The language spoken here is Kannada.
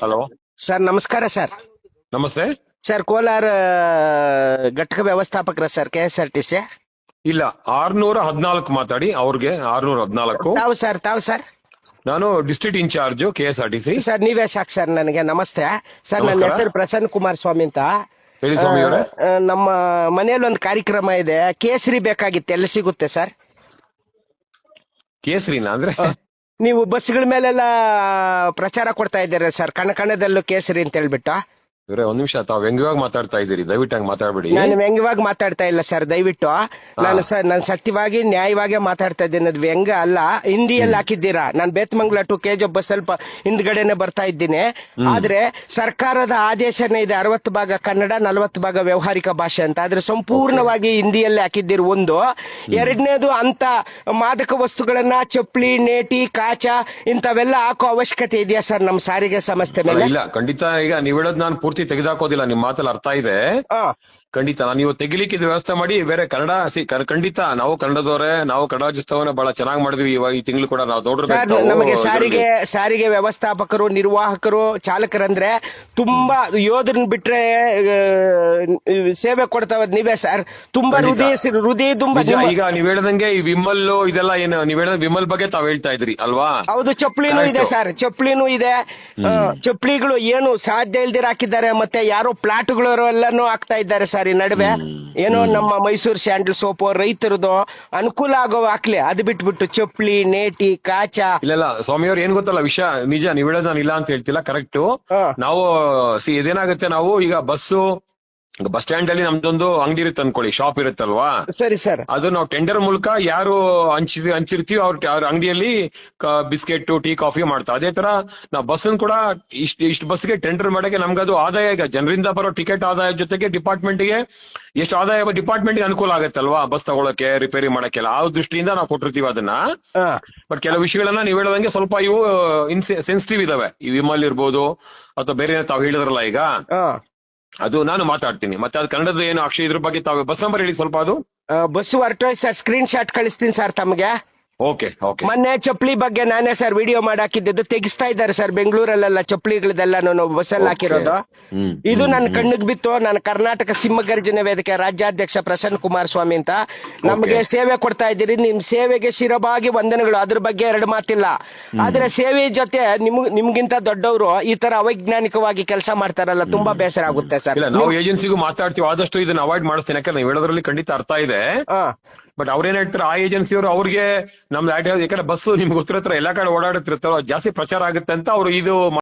ಹಲೋ ಸರ್ ನಮಸ್ಕಾರ ಸರ್ ನಮಸ್ತೆ. ಸರ್ ಕೋಲಾರ ಘಟಕ ವ್ಯವಸ್ಥಾಪಕರ sir K S R T C ಇಲ್ಲ ಆರ್ನೂರ ಹದಿನಾಲ್ಕು ಮಾತಾಡಿ ಅವ್ರಿಗೆ ಆರ್ನೂರ ಹದಿನಾಲ್ಕು. ತಾವು ಸರ್ ತಾವು ಸರ್ ನಾನು district incharge K S R T C sir ನೀವೇ ಸಾಕು ಸರ್ ನನಗೆ ನಮಸ್ತೆ. ಸರ್ ನನ್ನ ನಮಸ್ಕಾರ. ಹೆಸರು ಪ್ರಸನ್ನ ಕುಮಾರ್ ಸ್ವಾಮಿ ಅಂತ. ಹೇಳಿ ಸ್ವಾಮಿ ಅವರೇ. ಆ, ನಮ್ಮ ಮನೆಯಲ್ಲಿ ಒಂದು ಕಾರ್ಯಕ್ರಮ ಇದೆ. ಕೇಸರಿ ಬೇಕಾಗಿತ್ತು ಎಲ್ಲಿ ಸಿಗುತ್ತೆ ಸರ್ ಕೇಸರಿನ ಅಂದ್ರೆ? ನೀವು ಬಸ್ಗಳ ಮೇಲೆಲ್ಲ ಪ್ರಚಾರ ಕೊಡ್ತಾ ಇದ್ದೀರಾ ಸರ್? ಕಣ ಕಣದಲ್ಲೂ ಕೇಸರಿ ಅಂತ ಹೇಳ್ಬಿಟ್ಟು. ಇವ್ರೆ ಒಂದ್ ನಿಮಿಷ ತಾವ್ ವ್ಯಂಗ್ಯವಾಗಿ ಮಾತಾಡ್ತಾ ಇದ್ದೀರಿ. ದಯವಿಟ್ಟು ಹಂಗ್ ಮಾತಾಡ್ಬೇಡಿ. ನಾನು ವ್ಯಂಗ್ಯವಾಗಿ ಮಾತಾಡ್ತಾ ಇಲ್ಲ ಸರ್ ದಯವಿಟ್ಟು. ನಾನು ಸರ್ ನಾನು ಸತ್ಯವಾಗಿ ನ್ಯಾಯವಾಗಿ ಮಾತಾಡ್ತಾ ಇದ್ದೀನಿ. ಅದು ವ್ಯಂಗ್ಯ ಅಲ್ಲ. ಹಿಂದಿಯಲ್ಲಿ ಹಾಕಿದ್ದೀರಾ? ನಾನು Bethamangala to K G bus ಸ್ವಲ್ಪ ಹಿಂದ್ಗಡೆನೆ ಬರ್ತಾ ಇದ್ದೀನಿ. ಆದ್ರೆ ಸರ್ಕಾರದ ಆದೇಶನೇ ಇದೆ ಅರವತ್ತು ಭಾಗ ಕನ್ನಡ ನಲವತ್ತು ಭಾಗ ವ್ಯವಹಾರಿಕ ಭಾಷೆ ಅಂತ. ಆದ್ರೆ ಸಂಪೂರ್ಣವಾಗಿ ಹಿಂದಿಯಲ್ಲಿ ಹಾಕಿದ್ದೀರಿ ಒಂದು. ಎರಡನೇದು ಅಂತ ಮಾದಕ ವಸ್ತುಗಳನ್ನ ಚಪ್ಪಲಿ ನೇಟಿ ಕಾಚ ಇಂಥವೆಲ್ಲ ಹಾಕೋ ಅವಶ್ಯಕತೆ ಇದೆಯಾ ಸರ್ ನಮ್ಮ ಸಾರಿಗೆ ಸಂಸ್ಥೆ ಮೇಲೆ? ಇಲ್ಲ ಖಂಡಿತ ಈಗ ನೀವ್ ಹೇಳೋದು ನಾನು ಪೂರ್ತಿ ತೆಗೆದಾಕೋದಿಲ್ಲ ನಿಮ್ ಮಾತಲ್ಲಿ ಅರ್ಥ ಇದೆ. ಖಂಡಿತ ನಾನು ಇವತ್ತು ತೆಗಿಲಿಕ್ಕೆ ಇದು ವ್ಯವಸ್ಥೆ ಮಾಡಿ ಬೇರೆ ಕನ್ನಡ ಸಿ ಖಂಡಿತ ನಾವು ಕನ್ನಡದವರೇ ನಾವು ಕನ್ನಡ ರಾಜ್ಯೋತ್ಸವನ ಬಹಳ ಚೆನ್ನಾಗಿ ಮಾಡಿದ್ವಿ ಇವಾಗ ಈ ತಿಂಗಳು ಕೂಡ ನಾವು ಸರ್ ನಮಗೆ ಸಾರಿಗೆ ಸಾರಿಗೆ ವ್ಯವಸ್ಥಾಪಕರು ನಿರ್ವಾಹಕರು ಚಾಲಕರಂದ್ರೆ ತುಂಬಾ ಯೋಧರನ್ ಬಿಟ್ರೆ ಸೇವೆ ಕೊಡ್ತಾವ ನೀವೇ ಸರ್. ತುಂಬಾ ಹೃದಯ ಹೃದಯ ತುಂಬಾ ಈಗ ನೀವ್ ಹೇಳ್ದಂಗೆ ಈ ವಿಮಲ್ ಇದೆಲ್ಲ ಏನು ನೀವ್ ಹೇಳಿದ ವಿಮಲ್ ಬಗ್ಗೆ ತಾವ್ ಹೇಳ್ತಾ ಇದ್ರಿ ಅಲ್ವಾ? ಹೌದು ಚಪ್ಪಲಿನೂ ಇದೆ. ಸರ್ ಚಪ್ಪಲಿನೂ ಇದೆ. ಚಪ್ಲಿಗಳು ಚಪ್ಪಲಿಗಳು ಏನು ಸಾಧ್ಯ ಇಲ್ದಿರ ಹಾಕಿದ್ದಾರೆ ಮತ್ತೆ ಯಾರೋ ಪ್ಲಾಟ್ಗಳು ಎಲ್ಲಾನು ಹಾಕ್ತಾ ಇದ್ದಾರೆ ಸರ್ ಈ ನಡುವೆ ಏನೋ ನಮ್ಮ ಮೈಸೂರು ಸ್ಯಾಂಡಲ್ ಸೋಪ್ ರೈತರದು ಅನುಕೂಲ ಆಗೋ ಹಾಕ್ಲಿ ಅದು ಬಿಟ್ಬಿಟ್ಟು ಚಪ್ಪಲಿ ನೇಟಿ ಕಾಚ. ಇಲ್ಲ ಇಲ್ಲ. ಸ್ವಾಮಿ ಅವ್ರು ಏನ್ ಗೊತ್ತಲ್ಲ ವಿಷಯ ನಿಜ ನೀವ್ ಹೇಳೋದ್ ನಾನು ಇಲ್ಲ ಅಂತ ಹೇಳ್ತಿಲ್ಲ ಕರೆಕ್ಟ್ ನಾವು ಸಿ ಇದೇನಾಗುತ್ತೆ ನಾವು ಈಗ ಬಸ್ಸು ಬಸ್ ಸ್ಟ್ಯಾಂಡ್ ಅಲ್ಲಿ ನಮ್ದೊಂದು ಅಂಗಡಿ ಇರುತ್ತೆ ಅನ್ಕೊಳ್ಳಿ ಶಾಪ್ ಇರುತ್ತಲ್ವಾ? ಸರಿ ಸರ್. ಅದು ನಾವು ಟೆಂಡರ್ ಮೂಲಕ ಯಾರು ಹಂಚಿ ಹಂಚಿರ್ತೀವಿ ಅವ್ರ ಅವ್ರ ಅಂಗಡಿಯಲ್ಲಿ ಬಿಸ್ಕೆಟ್ ಟೀ ಕಾಫಿ ಮಾಡ್ತಾರೆ. ಅದೇ ತರ ನಾವು ಬಸ್ ಕೂಡ ಇಷ್ಟ ಇಷ್ಟು ಬಸ್ಗೆ ಟೆಂಡರ್ ಮಾಡಕ್ಕೆ ನಮ್ಗದು ಆದಾಯ ಈಗ ಜನರಿಂದ ಬರೋ ಟಿಕೆಟ್ ಆದಾಯ ಜೊತೆಗೆ ಡಿಪಾರ್ಟ್ಮೆಂಟ್ಗೆ ಎಷ್ಟು ಆದಾಯ ಡಿಪಾರ್ಟ್ಮೆಂಟ್ಗೆ ಅನುಕೂಲ ಆಗತ್ತಲ್ವಾ ಬಸ್ ತಗೊಳಕ್ಕೆ ರಿಪೇರಿ ಮಾಡಕ್ಕೆಲ್ಲ? ಆ ದೃಷ್ಟಿಯಿಂದ ನಾವು ಕೊಟ್ಟಿರ್ತೀವಿ ಅದನ್ನ. ಬಟ್ ಕೆಲವು ವಿಷಯಗಳನ್ನ ನೀವು ಹೇಳದಂಗೆ ಸ್ವಲ್ಪ ಇವು ಸೆನ್ಸಿಟಿವ್ ಇದಾವೆ. ಈ ವಿಮಲ್ ಇರ್ಬೋದು ಅಥವಾ ಬೇರೆ ತಾವು ಹೇಳಿದ್ರಲ್ಲ ಈಗ? ಅದು ನಾನು ಮಾತಾಡ್ತೀನಿ. ಮತ್ತೆ ಅದು ಕನ್ನಡದ ಏನು ಅಕ್ಷಯ ಇದ್ರ ಬಗ್ಗೆ ತಾವು ಬಸ್ ನಂಬರ್ ಹೇಳಿ ಸ್ವಲ್ಪ ಅದು. ಬಸ್ ಹೊರಟೋಯ್ ಸರ್ ಸ್ಕ್ರೀನ್ ಶಾಟ್ ಕಳಿಸ್ತೀನಿ ಸರ್ ತಮಗೆ. ಓಕೆ ಓಕೆ ಮೊನ್ನೆ ಚಪ್ಪಲಿ ಬಗ್ಗೆ ನಾನೇ ಸರ್ ವಿಡಿಯೋ ಮಾಡಿ ಹಾಕಿದ್ದು ತೆಗಿಸ್ತಾ ಇದ್ದಾರೆ ಸರ್ ಬೆಂಗಳೂರಲ್ಲೆಲ್ಲ ಚಪ್ಪಲಿಗಳದೆಲ್ಲ ಬಸ್ಸಲ್ಲಿ ಹಾಕಿರೋದು. ಇದು ನನ್ನ ಕಣ್ಣಿಗೆ ಬಿತ್ತು. ನಾನು ಕರ್ನಾಟಕ ಸಿಂಹಗರ್ಜನೆ ವೇದಿಕೆ ರಾಜ್ಯಾಧ್ಯಕ್ಷ ಪ್ರಸನ್ನ ಕುಮಾರ್ ಸ್ವಾಮಿ ಅಂತ. ನಮಗೆ ಸೇವೆ ಕೊಡ್ತಾ ಇದ್ದೀರಿ. ನಿಮ್ ಸೇವೆಗೆ ಶಿರಬಾಗಿ ವಂದನೆಗಳು. ಅದ್ರ ಬಗ್ಗೆ ಎರಡು ಮಾತಿಲ್ಲ. ಆದ್ರೆ ಸೇವೆ ಜೊತೆ ನಿಮ್ ನಿಮ್ಗಿಂತ ದೊಡ್ಡವರು ಈ ತರ ಅವೈಜ್ಞಾನಿಕವಾಗಿ ಕೆಲಸ ಮಾಡ್ತಾರಲ್ಲ ತುಂಬಾ ಬೇಸರ ಆಗುತ್ತೆ ಸರ್ ನಾವು ಏಜೆನ್ಸಿಗೂ ಮಾತಾಡ್ತೀವಿ. ಆದಷ್ಟು ಇದನ್ನ ಅವಾಯ್ಡ್ ಮಾಡಿಸ್ತೀನಿ. ಯಾಕಂದ್ರೆ ನೀವು ಹೇಳೋದ್ರಲ್ಲಿ ಖಂಡಿತ ಅರ್ಥ ಇದೆ. ಹಾ. ಬಟ್ ಅವ್ರೇನ್ ಹೇಳ್ತಾರೆ, ಆ ಏಜೆನ್ಸಿಯವರು ಅವ್ರಿಗೆ ನಮ್ದು ಯಾಕಂದ್ರೆ ಬಸ್ ನಿಮ್ಗೆ ಗೊತ್ತಿರತ್ರ ಎಲ್ಲಾ ಕಡೆ ಓಡಾಡುತ್ತಿರ್ತಾರೋ ಜಾಸ್ತಿ ಪ್ರಚಾರ ಆಗುತ್ತೆ ಅಂತ ಅವ್ರು ಇದು